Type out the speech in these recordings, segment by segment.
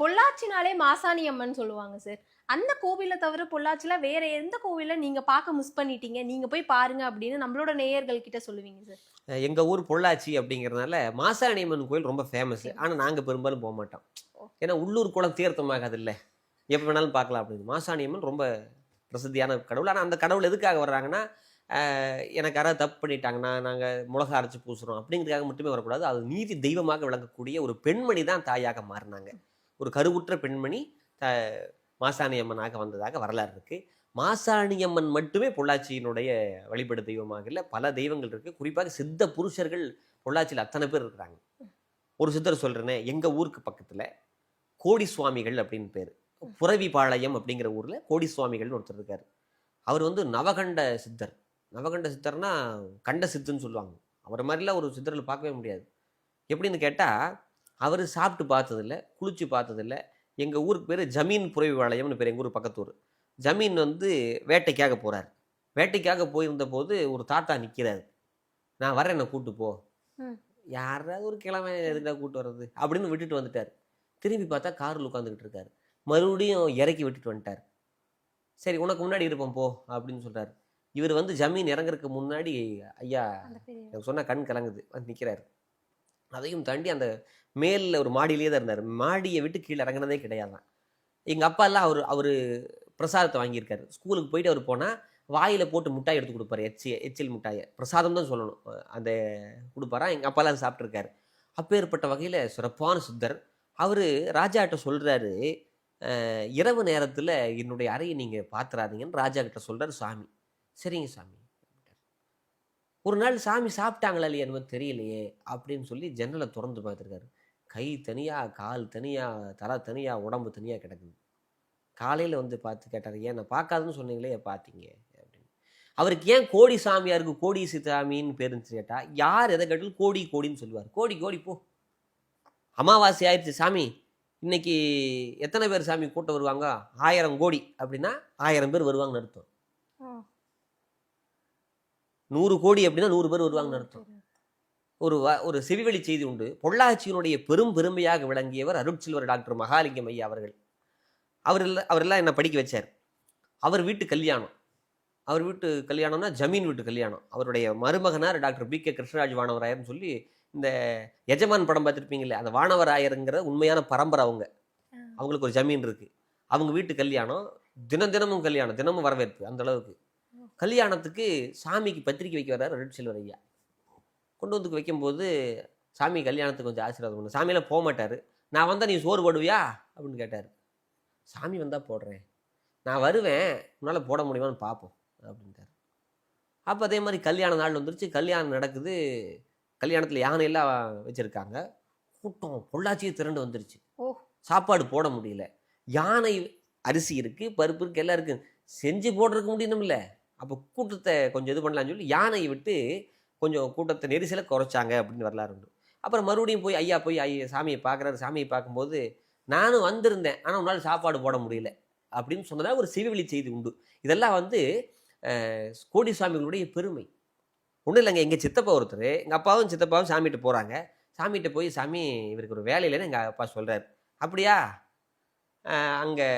பொள்ளாச்சினாலே மாசாணி அம்மன் சொல்லுவாங்க சார். அந்த கோவிலை தவிர பொள்ளாச்சில வேற எந்த கோவிலை நீங்க பார்க்க மிஸ் பண்ணிட்டீங்க? நீங்க போய் பாருங்க அப்படின்னு நம்மளோட நேயர்கள் கிட்ட சொல்லுவீங்க சார். அஹ் எங்க ஊர் பொள்ளாச்சி அப்படிங்கிறதுனால மாசாணியம்மன் கோயில் ரொம்ப ஃபேமஸ் ஆனா நாங்க பெரும்பாலும் போக மாட்டோம். ஏன்னா உள்ளூர் குளம் தீர்த்தமாகாது இல்ல எப்போ வேணாலும் பார்க்கலாம் அப்படின்னு. மாசாணியம்மன் ரொம்ப பிரசித்தியான கடவுள். ஆனா அந்த கடவுள் எதுக்காக வர்றாங்கன்னா எனக்கு யாராவது தப்பு பண்ணிட்டாங்கன்னா நாங்க மிளகா அரைச்சு பூசுறோம் அப்படிங்கிறதுக்காக மட்டுமே வரக்கூடாது. அது நீதி தெய்வமாக விளங்கக்கூடிய ஒரு பெண்மணி தான் தாயாக மாறினாங்க. ஒரு கருவுற்ற பெண்மணி த மாசாணி அம்மனாக வந்ததாக வரலாறு இருக்குது மாசாணி அம்மன் மட்டுமே பொள்ளாச்சியினுடைய வழிபடு தெய்வமாக இல்லை பல தெய்வங்கள் இருக்குது குறிப்பாக சித்த புருஷர்கள் பொள்ளாச்சியில் அத்தனை பேர் இருக்கிறாங்க. ஒரு சித்தர் சொல்கிறேனே எங்கள் ஊருக்கு பக்கத்தில் கோடி சுவாமிகள் அப்படின்னு பேர். புறவிபாளையம் அப்படிங்கிற ஊரில் கோடி சுவாமிகள்னு ஒருத்தர் இருக்கார். அவர் வந்து நவகண்ட சித்தர். நவகண்ட சித்தர்னா கண்ட சித்துன்னு சொல்லுவாங்க. அவரை மாதிரிலாம் ஒரு சித்தரில் பார்க்கவே முடியாது. எப்படின்னு கேட்டால் அவர் சாப்பிட்டு பார்த்ததில்ல குளிச்சு பார்த்ததில்ல. எங்கள் ஊருக்கு பேர் ஜமீன் புறவிபாளையம்னு பேர் எங்கள் ஊர் பக்கத்து ஊர். ஜமீன் வந்து வேட்டைக்காக போகிறார் வேட்டைக்காக போயிருந்த போது ஒரு தாத்தா நிற்கிறாரு நான் வரேன் என்னை கூட்டு போ. யாராவது ஒரு கிழமை எதுக்கா கூட்டு வர்றது? அப்படின்னு விட்டுட்டு வந்துட்டார். திரும்பி பார்த்தா காரில் உட்காந்துக்கிட்டு இருக்காரு. மறுபடியும் இறக்கி விட்டுட்டு வந்துட்டார். சரி உனக்கு முன்னாடி இருப்போம் போ அப்படின்னு சொல்றாரு. இவர் வந்து ஜமீன் இறங்குறதுக்கு முன்னாடி ஐயா எனக்கு சொன்னா கண் கலங்குது. வந்து நிற்கிறாரு அதையும் தாண்டி அந்த மேலில் ஒரு மாடியிலேயே தான் இருந்தார். மாடியை விட்டு கீழே இறங்குனதே கிடையாதான் எங்கள் அப்பா எல்லாம் அவர் அவர் பிரசாதத்தை வாங்கியிருக்காரு. ஸ்கூலுக்கு போயிட்டு அவர் போனால் வாயில் போட்டு முட்டாய் எடுத்து கொடுப்பாரு. எச்சி எச்சில் முட்டாயை. பிரசாதம் தான் சொல்லணும். அந்த கொடுப்பாரா? எங்கள் அப்பாலாம் சாப்பிட்ருக்காரு அப்பேற்பட்ட வகையில் சிறப்பான சித்தர். அவர் ராஜாட்ட சொல்கிறாரு இரவு நேரத்தில் என்னுடைய அறையை நீங்கள் பார்த்துறாதீங்கன்னு ராஜா கிட்ட சொல்கிறார் சாமி. சரிங்க சாமி. ஒரு நாள் சாமி சாப்பிட்டாங்களா இல்லையா என்னமோ தெரியலையே அப்படின்னு சொல்லி ஜன்னலை திறந்து பார்த்துருக்காரு. கை தனியாக கால் தனியாக தலை தனியாக உடம்பு தனியாக கிடக்குது. காலையில் வந்து பார்த்து கேட்டார் ஏன் நான் பார்க்காதுன்னு சொன்னீங்களே பார்த்தீங்க? அப்படின்னு. அவருக்கு ஏன் கோடி சாமியாருக்கு கோடி சித்தாமின்னு பேர் கேட்டால் யார் எதை கேட்டாலும் கோடி கோடின்னு சொல்லுவார். கோடி கோடி போ. அமாவாசை ஆயிடுச்சு சாமி. இன்னைக்கு எத்தனை பேர் சாமி கூட்டம் வருவாங்க? ஆயிரம் கோடி. அப்படின்னா ஆயிரம் பேர் வருவாங்கன்னு அர்த்தம். நூறு கோடி அப்படின்னா நூறு பேர் வருவாங்கன்னு அர்த்தம். ஒரு ஒரு செவிவழி செய்தி உண்டு. பொள்ளாச்சியினுடைய பெரும் பெருமையாக விளங்கியவர் அருட்செல்வர் டாக்டர் மகாலிங்கம் ஐயா அவர்கள். அவர் அவரெல்லாம் என்ன படிக்க வச்சார்? அவர் வீட்டு கல்யாணம். அவர் வீட்டு கல்யாணம்னா ஜமீன் வீட்டு கல்யாணம். அவருடைய மருமகனார் டாக்டர் பி கே கிருஷ்ணராஜ் வானவராயர்னு சொல்லி இந்த எஜமான் படம் பார்த்துருப்பீங்களே அந்த வானவராயருங்கிற உண்மையான பரம்பரை அவங்க. அவங்களுக்கு ஒரு ஜமீன் இருக்கு. அவங்க வீட்டு கல்யாணம் தினம் தினமும் கல்யாணம் தினமும் வரவேற்பு அந்த அளவுக்கு. கல்யாணத்துக்கு சாமிக்கு பத்திரிக்கை வைக்க வர்றாரு ரெட் சில்வர் ஐயா. கொண்டு வந்து வைக்கும்போது சாமி கல்யாணத்துக்கு கொஞ்சம் ஆசீர்வாதம் பண்ணு. சாமியெல்லாம் போக மாட்டார். நான் வந்தால் நீ சோறு போடுவியா? அப்படின்னு கேட்டார். சாமி வந்தால் போடுறேன். நான் வருவேன். உன்னால் போட முடியுமான்னு பார்ப்போம் அப்படின்ட்டார். அப்போ அதே மாதிரி கல்யாண நாள் வந்துருச்சு. கல்யாணம் நடக்குது. கல்யாணத்தில் யானையெல்லாம் வச்சுருக்காங்க. கூட்டம் பொள்ளாச்சியே திரண்டு வந்துருச்சு. ஓ. சாப்பாடு போட முடியல. யானை அரிசி இருக்குது பருப்பு இருக்குது எல்லாம் இருக்குது செஞ்சு போடுறதுக்கு முடியணும்ல. அப்போ கூட்டத்தை கொஞ்சம் இது பண்ணலாம்னு சொல்லி யானையை விட்டு கொஞ்சம் கூட்டத்தை நெரிசலை குறைச்சாங்க அப்படின்னு வரலாறு உண்டு. அப்புறம் மறுபடியும் போய் ஐயா போய் ஐயா சாமியை பார்க்குறாரு. சாமியை பார்க்கும்போது நானும் வந்திருந்தேன். ஆனால் உன்னால் சாப்பாடு போட முடியல அப்படின்னு சொன்னதாக ஒரு சிவவெளி செய்தி உண்டு. இதெல்லாம் வந்து கோடி சுவாமிகளுடைய பெருமை. ஒன்றும் இல்லைங்க. எங்கள் சித்தப்பா ஒருத்தர் எங்கள் அப்பாவும் சித்தப்பாவும் சாமிகிட்ட போகிறாங்க சாமிகிட்ட போய் சாமி இவருக்கு ஒரு வேலை இல்லைன்னு எங்கள் அப்பா சொல்கிறார் அப்படியா? அங்கே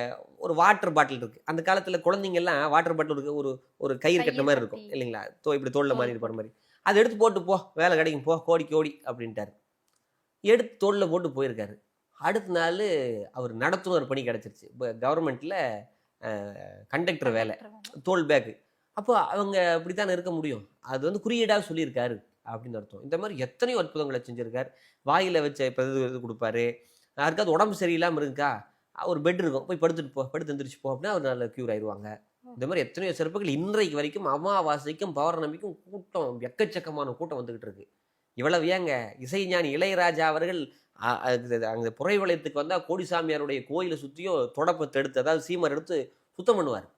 ஒரு வாட்டர் பாட்டில் இருக்குது அந்த காலத்தில் குழந்தைங்கெல்லாம் வாட்டர் பாட்டில் இருக்கு ஒரு ஒரு கயிறு கட்டுற மாதிரி இருக்கும். இல்லைங்களா? தோ இப்படி தோளில் மாதிரி இருப்பார் மாதிரி. அதை எடுத்து போட்டு போ வேலை கிடைக்கும் போ கோடி கோடி அப்படின்ட்டார். எடுத்து தோளில் போட்டு போயிருக்காரு. அடுத்த நாள் அவர் நடத்துனர் பணி கிடச்சிருச்சு. இப்போ கவர்மெண்ட்டில் கண்டக்டர் வேலை தோல் பேக்கு அப்போ அவங்க அப்படித்தான் இருக்க முடியும்? அது வந்து குறியீடாக சொல்லியிருக்காரு அப்படின்னு அர்த்தம். இந்த மாதிரி எத்தனையோ அற்புதங்களை செஞ்சிருக்காரு. வாயில் வச்ச இப்போ இது கொடுப்பாரு. யாருக்காவது உடம்பு சரியில்லாமல் இருக்கா? ஒரு பெட் இருக்கும். போய் படுத்துட்டு போ படுத்து எந்திரிச்சு போ அப்படின்னா அவர் நல்ல க்யூர் ஆயிடுவாங்க. இந்த மாதிரி எத்தனையோ சிறப்புகள் இன்றைக்கு வரைக்கும் அமாவாசைக்கும் பௌர்ணமிக்கும் கூட்டம் எக்கச்சக்கமான கூட்டம் வந்துகிட்டு இருக்கு. இவ்வளவு ஏங்க? இசைஞானி இளையராஜா அவர்கள் அ- அது- அங்க புறைவளையத்துக்கு வந்தால் கோடிசாமியாருடைய கோயிலை சுற்றியோ தொடப்பத்தை எடுத்து அதாவது சீமர் எடுத்து சுத்தம் பண்ணுவார்.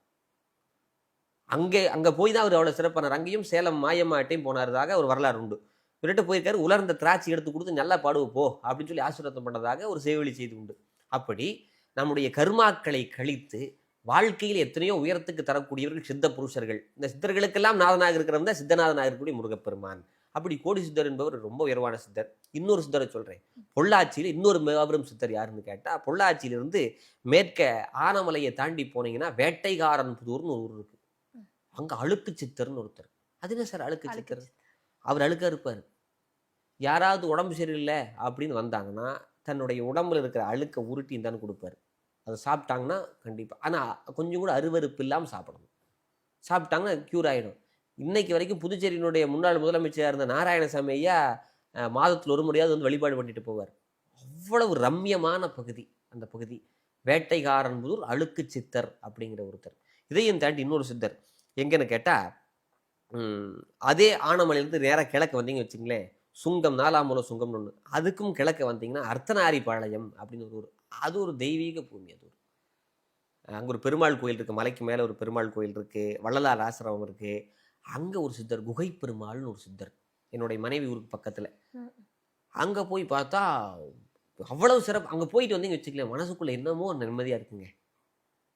அங்கே அங்கே போய் தான் அவர் அவ்வளோ சிறப்பானார். அங்கேயும் சேலம் மாயம்மாட்டையும் போனாரதாக ஒரு வரலாறு உண்டு. இவர்கிட்ட போயிருக்காரு உலர்ந்த திராட்சை எடுத்து கொடுத்து நல்லா பாடுவோம் போ அப்படின்னு சொல்லி ஆசீர்வாதம் பண்ணதாக ஒரு சேவலி செய்தி உண்டு. அப்படி நம்முடைய கர்மாக்களை கழித்து வாழ்க்கையில் எத்தனையோ உயரத்துக்கு தரக்கூடியவர்கள் சித்த புருஷர்கள். இந்த சித்தர்களுக்கெல்லாம் நாதனாக இருக்கிறவங்க தான் சித்தநாதனாக இருக்கக்கூடிய முருகப்பெருமான். அப்படி கோடி சித்தர் என்பவர் ரொம்ப உயர்வான சித்தர். இன்னொரு சித்தரை சொல்றேன். பொள்ளாச்சியில் இன்னொரு மாபெரும் சித்தர் யாருன்னு கேட்டா பொள்ளாச்சியிலிருந்து மேற்க ஆனமலையை தாண்டி போனீங்கன்னா வேட்டைகாரன் புதூர்னு ஒரு ஊர் இருக்கு. அங்க அழுக்கு சித்தர்னு ஒருத்தர். அது என்ன சார் அழுக்கு சித்தர்? அவர் அழுக்கா இருப்பார். யாராவது உடம்பு சரியில்லை அப்படின்னு வந்தாங்கன்னா தன்னுடைய உடம்புல இருக்கிற அழுக்கை உருட்டி இருந்தான்னு கொடுப்பாரு. அதை சாப்பிட்டாங்கன்னா கண்டிப்பாக ஆனால் கொஞ்சம் கூட அருவருப்பு இல்லாமல் சாப்பிடணும். சாப்பிட்டாங்கன்னா க்யூர் ஆகிடும் இன்னைக்கு வரைக்கும் புதுச்சேரியினுடைய முன்னாள் முதலமைச்சராக இருந்த நாராயணசாமி ஐயா மாதத்தில் ஒரு முறையாவது வந்து வழிபாடு பண்ணிட்டு போவார். அவ்வளவு ரம்யமான பகுதி அந்த பகுதி. வேட்டைக்காரன் புதூர் அழுக்கு சித்தர் அப்படிங்கிற ஒருத்தர். இதையும் தாண்டி இன்னொரு சித்தர். எங்கன்னு கேட்டால் அதே ஆனமலையிலேருந்து நேராக கிழக்கு வந்தீங்க வச்சுங்களேன். சுங்கம் நாலாமூல சுங்கம்னு ஒன்று அதுக்கும் கிழக்க வந்தீங்கன்னா அர்த்தநாரி பாளையம் அப்படின்னு ஒரு ஊர். அது ஒரு தெய்வீக பூமி அது ஒரு. அங்கே ஒரு பெருமாள் கோயில் இருக்குது மலைக்கு மேலே ஒரு பெருமாள் கோயில் இருக்குது வள்ளலார் ஆசிரமம் இருக்குது அங்கே ஒரு சித்தர் குகை பெருமாள்னு ஒரு சித்தர் என்னுடைய மனைவி ஊருக்கு பக்கத்தில். அங்கே போய் பார்த்தா அவ்வளவு சிறப்பு அங்கே போயிட்டு வந்தீங்க வச்சுக்கலேன் மனசுக்குள்ளே என்னமோ ஒரு நிம்மதியாக இருக்குங்க.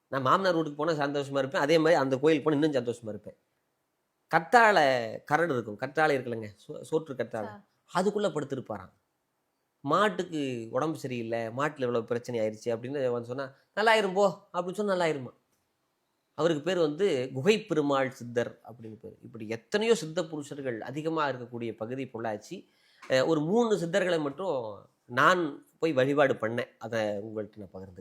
நான் மாமனார் வீட்டுக்கு போனால் சந்தோஷமாக இருப்பேன் அதே மாதிரி அந்த கோயிலுக்கு போனால் இன்னும் சந்தோஷமாக இருப்பேன். கத்தாழை கரடு இருக்கும் கற்றாழை இருக்குல்லங்க சோ- சோற்று கற்றாழை. அதுக்குள்ளே படுத்திருப்பாராம். மாட்டுக்கு உடம்பு சரியில்லை மாட்டில் இவ்வளோ பிரச்சனை ஆயிடுச்சு அப்படின்னு வந்து சொன்னால் நல்லாயிரும் போ அப்படின்னு சொன்னால் நல்லாயிருமா அவருக்கு பேர் வந்து குகை பெருமாள் சித்தர் அப்படின்னு பேர். இப்படி எத்தனையோ சித்த புருஷர்கள் அதிகமாக இருக்கக்கூடிய பகுதி பொள்ளாச்சி. ஒரு மூணு சித்தர்களை மட்டும் நான் போய் வழிபாடு பண்ணேன். அதை உங்கள்கிட்ட நான் பகிர்ந்துக்கிறேன்.